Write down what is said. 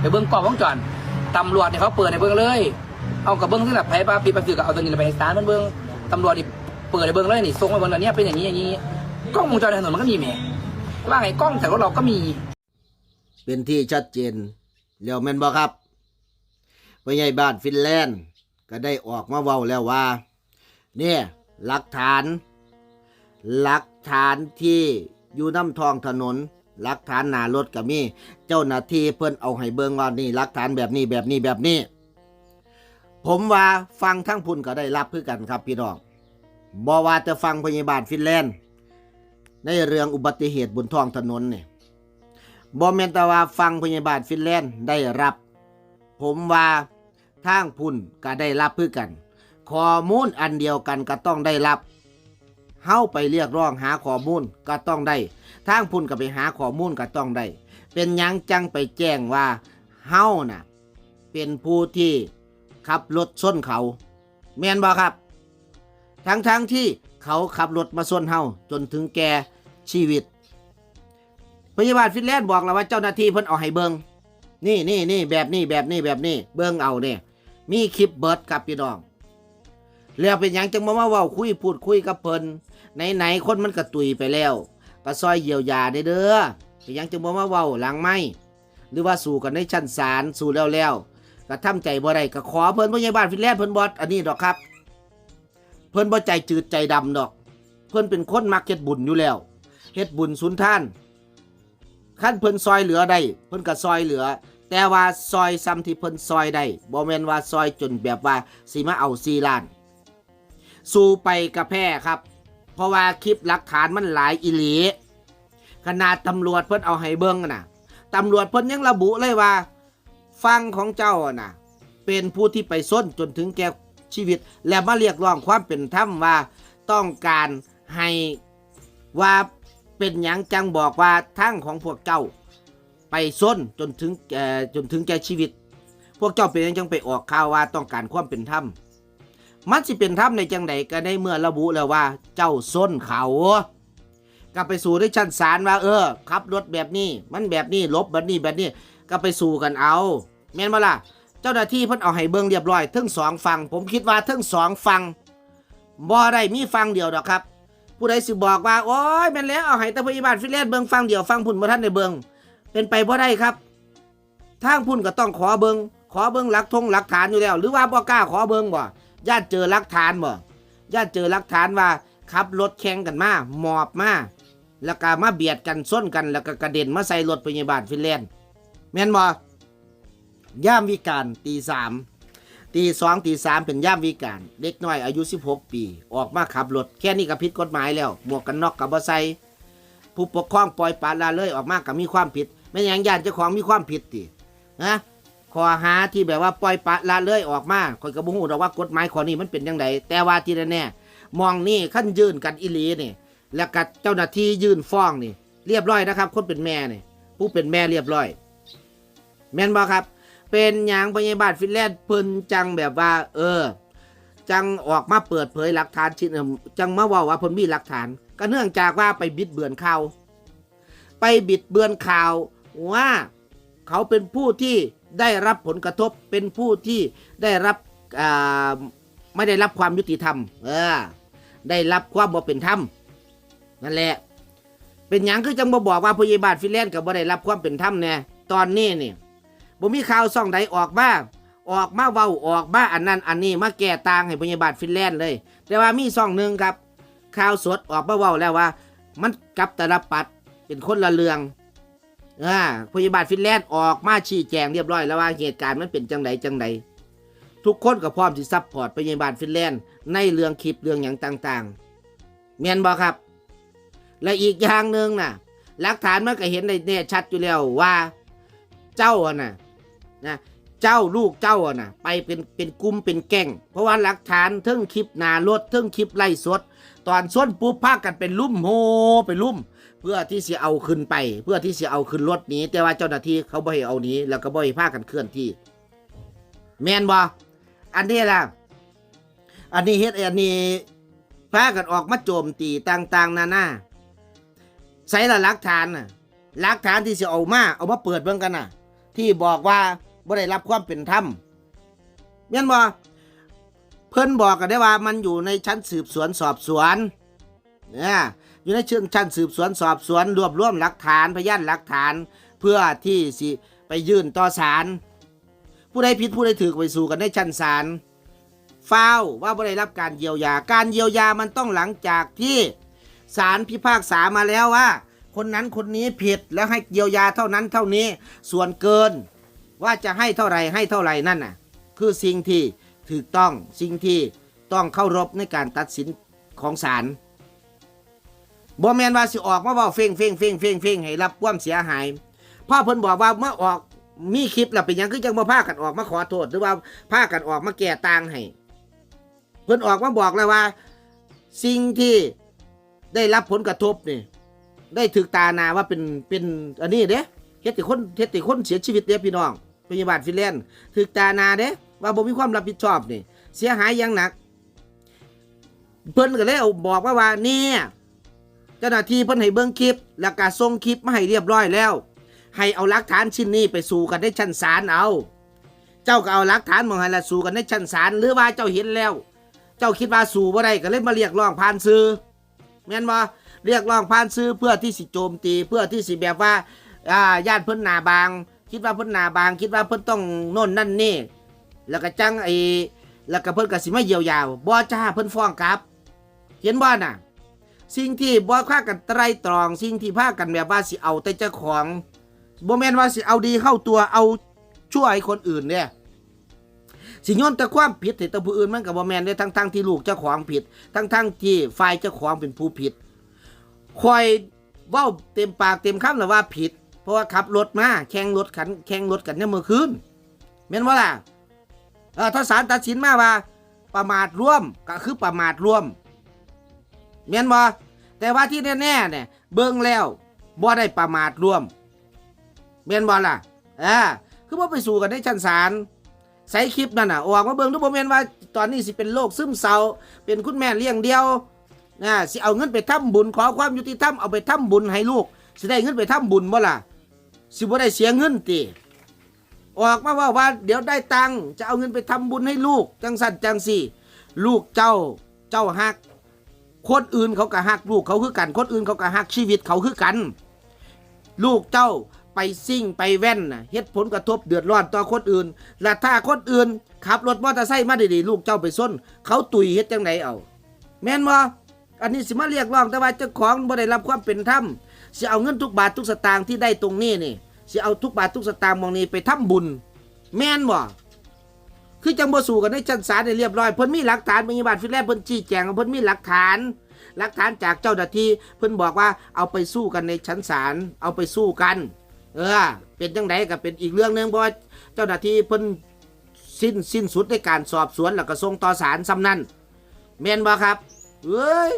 ไปเบิ้งกล้องวงจรตำรวจเนี่ยเขาเปิดในเบิ้งเลย เอากับเบิ้งที่แบบไพ่ปลาปีปลาฟิวกับเอาตัวนี้ไปให้ศาลมันเบิ้งตำรวจนี่เปิดในเบิ้งเลยนี่ส่งมาเบิ้งตอนนี้ยเป็นอย่างนี้อย่างนี้กล้องวงจรในถนนมันก็มีแหมว่าไงกล้องแต่รถเราก็มี เป็นที่ชัดเจนแล้วแม่นบ่ครับพ่อใหญ่บ้านฟินแลนด์ก็ได้ออกมาเว้าแล้วว่า เนี่ยหลักฐาน หลักฐานที่อยู่น้ำทองถนน หลักฐานหน้ารถก็มี เจ้าหน้าที่เพิ่นเอาให้เบิ่งว่านี่หลักฐานแบบนี้แบบนี้แบบนี้ ผมว่าฟังทั้งพุ่นก็ได้รับคือกันครับพี่น้องบ่ว่าจะฟังพยาบาลฟินแลนด์ ในเรื่องอุบัติเหตุบนท้องถนนเนี่ยบอเมนแตว่าฟังพยาบาลฟินแลนด์ได้รับ ผมว่าทางพุ่นก็ได้รับเพื่อกันข้อมูลอันเดียวกันก็ต้องได้รับ เฮาไปเรียกร้องหาข้อมูลก็ต้องได้ทางพุ่นก็ไปหาข้อมูลก็ต้องได้ เป็นยังจังไปแจ้งว่าเฮาน่ะเป็นผู้ที่ขับรถส้นเขาแมนบ่ครับ ทั้งที่เขาขับรถมาส้นเฮาจนถึงแก่ชีวิตพยาบาลฟินแลนด์บอกแล้วว่าเจ้าหน้าที่เพิ่นเอาให้เบิงนี่นี่นี่แบบนี้แบบนี้แบบนี้เบิงเอาเนี่ยมีคลิปเบิร์ดครับพี่น้อง แล้วเป็นหยังจังมามาเว้าคุยพูดคุยกับเพิ่นไหนไหนๆคนมันกระตุยไปแล้วก็ซอยเยียวยาได้เด้อเป็นหยังจังมามาเว้าหลังไม่หรือว่าสู่กันในชั้นศาลสู่แล้วแล้วก็ทำใจบ่ได้ก็ขอเพิ่นพยาบาลฟินแลนด์เพิ่นบอดอันนี้ดอกครับ เพิ่นบ่ใจจืดใจดำดอก เพิ่นเป็นคนมักเฮ็ดบุญอยู่แล้วเฮ็ดบุญสุนท่านขั้นเพิ่นซอยเหลือได้เพิ่นก็ซอยเหลือ แต่ว่าซอยซ้ำที่เพิ่นซอยได้บ่แม่นว่าซอยจนแบบว่าสิมาเอาซีล้าน สู้ไปกระแพ้ครับ เพราะว่าคลิปหลักฐานมันหลายอีหลีขนาดตำรวจเพิ่นเอาให้เบิ่งนะตำรวจเพิ่นยังระบุเลยว่า ฟังของเจ้าน่ะ เป็นผู้ที่ไปส้นจนถึงแก่ชีวิต และมาเรียกร้องความเป็นธรรมว่าต้องการให้ว่าเป็นหยังจังบอกว่าทั้งของพวกเจ้า ไปส้นจนถึงแก่จนถึงแก่ชีวิต พวกเจ้าเป็นหยังจังไปออกข่าวว่าต้องการความเป็นธรรม มันสิเป็นธรรมในจังใดก็ได้เมื่อระบุแล้วว่า เจ้าส้นเขาก็ไปสู่ในชั้นศาลว่า เออขับรถแบบนี้ มันแบบนี้ลบแบบนี้แบบนี้ก็ไปสู่กันเอาแม่นบ่ล่ะเจ้าหน้าที่เพิ่นเอาให้เบิ่งเรียบร้อยทั้งสองฟังผมคิดว่าทั้งสองฟังบ่ได้มีฟังเดียวดอกครับ ผู้ใดสิบอกว่าโอ้ยแม่นแล้วเอาให้ต่พยาบาลฟิแลนเบิ่งฟังเดียวฟังพุ่นบ่ทันได้เบิ่งเป็นไปบ่ได้ครับทางพุ่นก็ต้องขอเบิ่งขอเบิ่งหลักทงหลักฐานอยู่แล้ว หรือว่าบ่กล้าขอเบิ่งบ่ ญาติเจอลักฐานบ่ญาติเจอลักฐานว่าขับรถแข่งกันมาหมอบมาแล้วก็มาเบียดกันส้นกันแล้วก็กระเด็นมาใส่รถพยาบาลฟินแลนด์แม่นบ่ย่ามวิการตีสามตีสองตีสามเป็นย่ามวิการ เด็กน้อยอายุ 16 ปี ออกมาขับรถแค่นี้ก็ผิดกฎหมายแล้วหมวกกันน็อกกับบ่ใส่ผู้ปกครองปล่อยปละละเลยออกมากับมีความผิดไม่ย่างญาติเจ้าของมีความผิดตินะ ข้อหาที่แบบว่าปล่อยปละละเลยออกมาคอยกระบุหูดอกว่ากฎหมายข้อนี้มันเป็นยังไงแต่ว่าที่แน่ๆมองนี่ขั้นยื่นกันอิลีนี่ แล้วกับเจ้าหน้าที่ยื่นฟ้องนี่ เรียบร้อยนะครับ คนเป็นแม่นี่ผู้เป็นแม่เรียบร้อย แม่นบ่ครับ เป็นอย่างพยาบาลฟินแลนด์เพิ่นจังแบบว่า เออ จังออกมาเปิดเผยหลักฐานชิ้นจังมาว่าว่าเพิ่นมีหลักฐาน ก็เนื่องจากว่าไปบิดเบือนข่าวไปบิดเบือนข่าวว่า เขาเป็นผู้ที่ ได้รับผลกระทบเป็นผู้ที่ได้รับไม่ได้รับความยุติธรรมเออได้รับความบ่เป็นธรรมนั่นแหละ เป็นอย่างคือจังบ่บอกว่าพยาบาลฟินแลนด์ก็บ่ได้รับความเป็นธรรมแน่ตอนนี้นี่บ่มีข่าวซ่องใดออกมาออกมาเว้าออกมาอันนั้นอันนี้มาแก้ต่างให้พยาบาลฟินแลนด์เลย แต่ว่ามีซ่องหนึ่งครับข่าวสดออกมาเว้าแล้วว่า มันกลับตลปัดเป็นคนละเรื่อง อ่าพยาบาลฟินแลนด์ออกมาชี้แจงเรียบร้อยแล้วว่าเหตุการณ์มันเป็นจังใดจังใดทุกคนก็พร้อมที่ซัพพอร์ตพยาบาลฟินแลนด์ในเรื่องคลิปเรื่องอย่างต่างๆแม่นบ่ครับ และอีกอย่างหนึ่งน่ะหลักฐานมันก็เห็นได้แน่ชัดอยู่แล้วว่า เจ้าอะน่ะนะเจ้าลูกเจ้าอะน่ะไปเป็นเป็นกลุ่มเป็นแก๊งเพราะว่าหลักฐานเทิงคลิปนารถเทิงคลิปไล่สด ตอนส้นปุ๊บพากันเป็นลุ่มโฮไปลุ่ม เพื่อที่จะเอาขึ้นไป เพื่อที่จะเอาขึ้นรถนี้ แต่ว่าเจ้าหน้าที่เขาบ่ให้เอานี้ แล้วก็บ่ให้พากันเคลื่อนที่ แมนบ่อันนี้ล่ะ อันนี้เฮ็ดอันนี้พากันออกมาโจมตีต่างๆ นานาใส่ละหลักฐานน่ะหลักฐานที่จะเอามาเอามาเปิดเบิ่งกันน่ะ ที่บอกว่าบ่ได้รับความเป็นธรรมแม่นบ่เพิ่นบอกกันได้ว่ามันอยู่ในชั้นสืบสวนสอบสวนเนี่ย อยู่ในเชั้นชั้นสืบสวนสอบสวนรวบรวมหลักฐานพยานหลักฐาน เพื่อที่สิไปยื่นต่อศาลผู้ใดผิดผู้ใดถูกไปสู่กันในชั้นศาลฟาวว่าบ่ได้รับการเยียวยาการเยียวยามันต้องหลังจากที่ศาลพิพากษามาแล้วว่า คนนั้นคนนี้ผิดแล้วให้เยียวยาเท่านั้นเท่านี้ส่วนเกิน ว่าจะให้เท่าไหรให้เท่าไหรนั่นน่ะ คือสิ่งที่ถูกต้องสิ่งที่ต้องเข้ารบในการตัดสินของศาล บ่แมนว่าสิออกมาว่าเฟ้งเฟ้งเฟ้งเฟ้งเฟ้งให้รับความเสียหายพ่อเพิ่นบอกว่าเมื่อออกมีคลิปแล้วเป็นยังคือจังบ่พากันออกมาขอโทษ หรือว่าพากันออกมาแก้ต่างให้เพิ่นออกมาบอกเลยว่า สิ่งที่ได้รับผลกระทบนี่ได้ถึกตานาว่าเป็นเป็นอันนี้เด้เฮ็ดให้คนเฮ็ดให้คนเสียชีวิตเด้พี่น้องพยาบาลฟินแลนด์ถึกตานาเด้ว่าบ่มีความรับผิดชอบนี่ เสียหายอย่างหนัก เพิ่นก็เลยเอาบอกว่าว่าเนี่ย เจ้าหน้าที่เพิ่นให้เบิ่งคลิป แล้วก็ส่งคลิปมาให้เรียบร้อยแล้ว ให้เอาหลักฐานชิ้นนี้ไปสู่กันในชั้นศาลเอา เจ้าก็เอาหลักฐานมาให้ละสู่กันในชั้นศาลหรือว่าเจ้าเห็นแล้ว เจ้าคิดว่าสู่บ่ได้ก็เลยมาเรียกร้องผ่านสื่อแม่นบ่เรียกร้องผ่านซื้อเพื่อที่สิโจมตีเพื่อที่สิแบบว่าอ่าญาติเพิ่นหนาบาง คิดว่าเพิ่นหนาบาง คิดว่าเพิ่นต้องโน่นนั่นนี่ แล้วก็จังไอ้แล้วก็เพิ่นก็สิมาเยียวยาบ่จ้าเพิ่นฟ้องกลับ เห็นบ่น่ะ สิ่งที่บ่พากันไตรตรอง สิ่งที่พากันแบบว่าสิเอาแต่เจ้าของบ่แม่นว่าสิเอาดีเข้าตัวเอาช่วให้คนอื่นเนี่ยสิโยนแต่ความผิดให้แต่ผู้อื่นมันก็บ่แม่นเด้ทั้งๆที่ลูกเจ้าของผิด ทั้งๆที่ฝ่ายเจ้าของเป็นผู้ผิดคอยเว้าเต็มปากเต็มคำเลยว่าผิด เพราะว่าขับรถมาแข่งรถขันแข่งรถกันเนี่ยเมื่อคืนแม่นว่าล่ะเออถ้าศาลตัดสินมาว่า ประมาทร่วมก็คือประมาทร่วม แม่นบ่แต่ว่าที่แน่ๆเนี่ยเบิ่งแล้วบ่ได้ประมาทร่วมแม่นบ่ล่ะอ่าคือว่าไปสู่กันในชั้นศาลใส่คลิปนั่นน่ะออกมาเบิ่งดูบ่แม่นว่าตอนนี้สิเป็นโรคซึมเศร้า เป็นคุณแม่เลี้ยงเดียวนะสิเอาเงินไปทำบุญขอความยุติธรรมเอาไปทำบุญให้ลูกสิได้เงินไปทำบุญบ่ล่ะสิบ่ได้เสียเงินติออกมาว่าว่าเดี๋ยวได้ตังค์จะเอาเงินไปทำบุญให้ลูกจังสันจังสี่ ลูกเจ้าเจ้าฮัก คนอื่นเขาก็ฮักลูกเขาคือกัน คนอื่นเขาก็ฮักชีวิตเขาคือกัน ลูกเจ้าไปซิ่งไปแว่นน่ะเฮ็ดผลกระทบเดือดร้อนต่อคนอื่นและถ้าคนอื่นขับรถมอเตอร์ไซค์มาดีๆลูกเจ้าไปส้น เขาตุยเฮ็ดจังไดเอา แม่นบ่อันนี้สิมาเรียกร้องแต่ว่าเจ้าของบ่ได้รับความเป็นธรรมสิเอาเงินทุกบาททุกสตางค์ที่ได้ตรงนี้นี่สิเอาทุกบาททุกสตางค์มองนี้ไปทำบุญ แม่นบ่ คือจังบ่สู่กันในชั้นศาลได้เรียบร้อยเพิ่นมีหลักฐานพยาบาลฟิแลนด์เพิ่นชี้แจงเพิ่นมีหลักฐาน หลักฐานจากเจ้าหน้าที่เพิ่นบอกว่าเอาไปสู้กันในชั้นศาลเอาไปสู้กัน เออ เป็นจังไดก็เป็นอีกเรื่องหนึงเพราะเจ้าหน้าที่เพิ่นสิ้นสิ้นสุดในการสอบสวนแล้วก็ส่งต่อศาลซ้ำนั้นแม่นบ่ครับเอ้ย